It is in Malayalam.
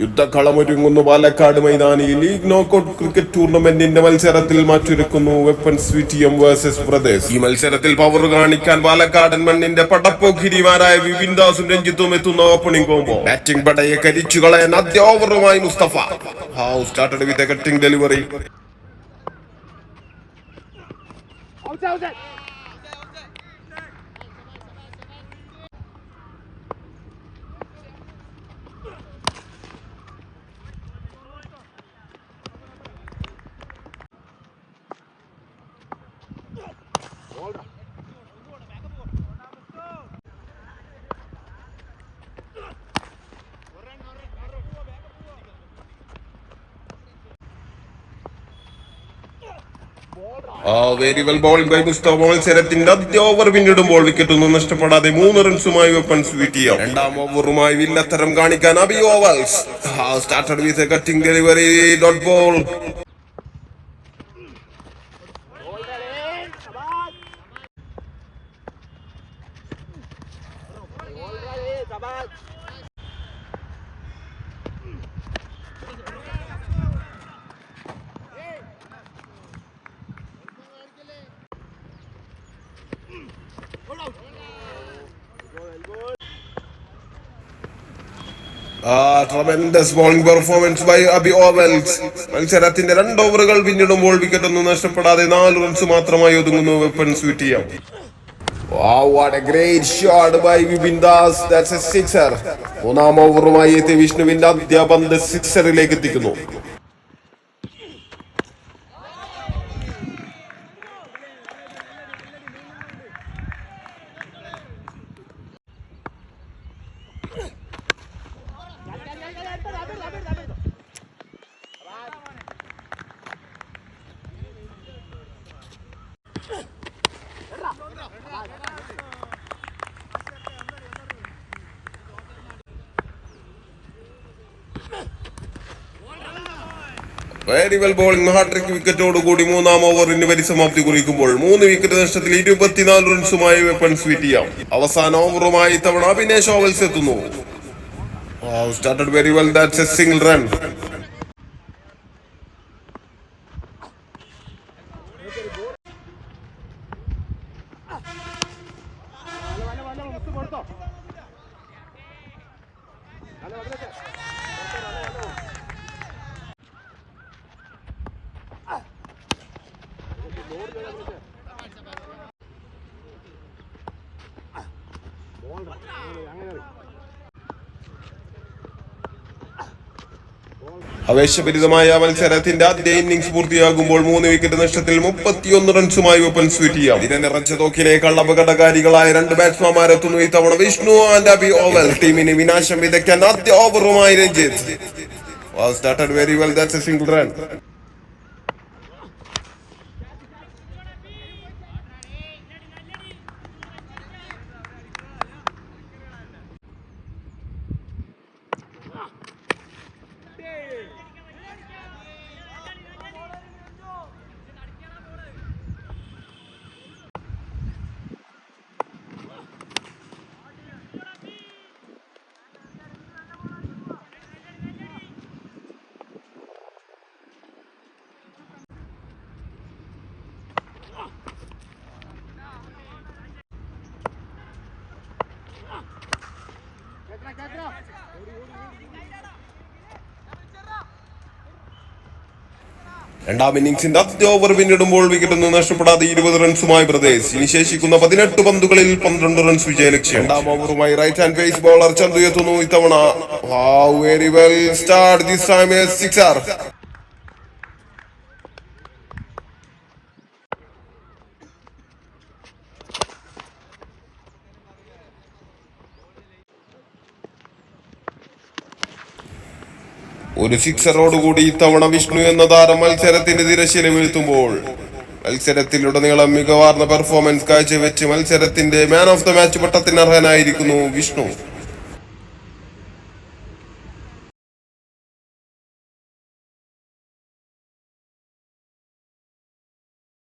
യുദ്ധക്കളമൊരുങ്ങുന്നു പാലക്കാട് മൈതാനിയിൽ. ലീഗ് നോക്കൌട്ട് ക്രിക്കറ്റ് ടൂർണമെന്റിന്റെ മത്സരത്തിൽ മാറ്റൊരുക്കുന്നു വെപ്പൺസ് വിറ്റിയം വേഴ്സസ് ബ്രദേഴ്സ് ഈ മത്സരത്തിൽ പവർ കാണിക്കാൻ പാലക്കാടൻ മണ്ണിന്റെ പടപ്പോക്കിരിമാരായ വിപിൻ ദാസും രഞ്ജിത്തും എത്തുന്ന ഓപ്പണിംഗ് കോമ്പോ ബാറ്റിംഗ് പടയെ കരിച്ചു കളയാൻ ആദ്യ ഓവറുമായി Mustafa. How started with cutting delivery very well bowling by Mustafa മത്സരത്തിന്റെ ആദ്യ ഓവർ പിന്നിടുമ്പോൾ വിക്കറ്റ് ഒന്നും നഷ്ടപ്പെടാതെ മൂന്ന് റൺസുമായി വെപ്പൻ സ്വീറ്റ് ചെയ്യാം രണ്ടാം ഓവറുമായി വില്ലത്തരം കാണിക്കാൻ Abi ovals. Started with cutting delivery dot ball tremendous bowling performance by Abi ovals മത്സരത്തിന്റെ രണ്ട് ഓവറുകൾ പിന്നിടുമ്പോൾ വിക്കറ്റ് ഒന്നും നഷ്ടപ്പെടാതെ നാല് റൺസ് മാത്രമായി ഒതുങ്ങുന്നു വെപ്പൺസ് വിറ്റിയം Wow, what a great shot by Vipin. That's a sixer. മൂന്നാം ഓവറുമായി എത്തിയ വിഷ്ണുവിന്റെ ആദ്യ പന്ത് സിക്സറിലേക്ക് എത്തിക്കുന്നു വെരി വെൽ ബോളിംഗ് ഹാട്രിക് വിക്കറ്റോട് കൂടി മൂന്നാം ഓവറിന് പരിസമാപ്തി കുറിക്കുമ്പോൾ മൂന്ന് വിക്കറ്റ് നഷ്ടത്തിൽ ഇരുപത്തിനാല് റൺസുമായി വെപ്പൺസ് ചെയ്യാം അവസാന ഓവറുമായി തവണ അഭിനേഷ് ഓവൽസ് എത്തുന്നു. Started very well that's a single run ആവേശഭരിതമായ മത്സരത്തിന്റെ ആദ്യ ഇന്നിംഗ്സ് പൂർത്തിയാകുമ്പോൾ മൂന്ന് വിക്കറ്റ് നഷ്ടത്തിൽ മുപ്പത്തിയൊന്ന് റൺസുമായി ഒപ്പൻ സ്വീറ്റ് ചെയ്യാം ഇതിനെ നിറച്ച തോക്കിലേക്കുള്ള അപകടകാരികളായ രണ്ട് ബാറ്റ്സ്മാൻമാരെത്തുന്നു ഇത്തവണ വിഷ്ണു ആൻഡ് അബി ഓവൽ ടീമിന് വിനാശം വിതയ്ക്കാൻ ആദ്യ ഓവറുമായി Ranjith. Very well that's a single run രണ്ടാം ഇന്നിംഗ്സിന്റെ ആദ്യ ഓവർ പിന്നിടുമ്പോൾ വിക്കറ്റ് ഒന്നും നഷ്ടപ്പെടാതെ ഇരുപത് റൺസുമായി പ്രദേശ്. ഇനി ശേഷിക്കുന്ന പതിനെട്ട് പന്തുകളിൽ പന്ത്രണ്ട് റൺസ് വിജയലക്ഷ്യം. രണ്ടാം ഓവറുമായി right hand pace bowler Chandu എത്തുന്നു ഇത്തവണ very well start this time sixer ഒരു സിക്സറോടുകൂടി ഇത്തവണ വിഷ്ണു എന്ന താരം മത്സരത്തിന്റെ തിരശ്ശീല വീഴ്ത്തുമ്പോൾ മത്സരത്തിലുടനീളം മികവാർന്ന പെർഫോമൻസ് കാഴ്ചവെച്ച് മത്സരത്തിന്റെ മാൻ ഓഫ് ദ മാച്ച് പട്ടത്തിന് അർഹനായിരിക്കുന്നു വിഷ്ണു.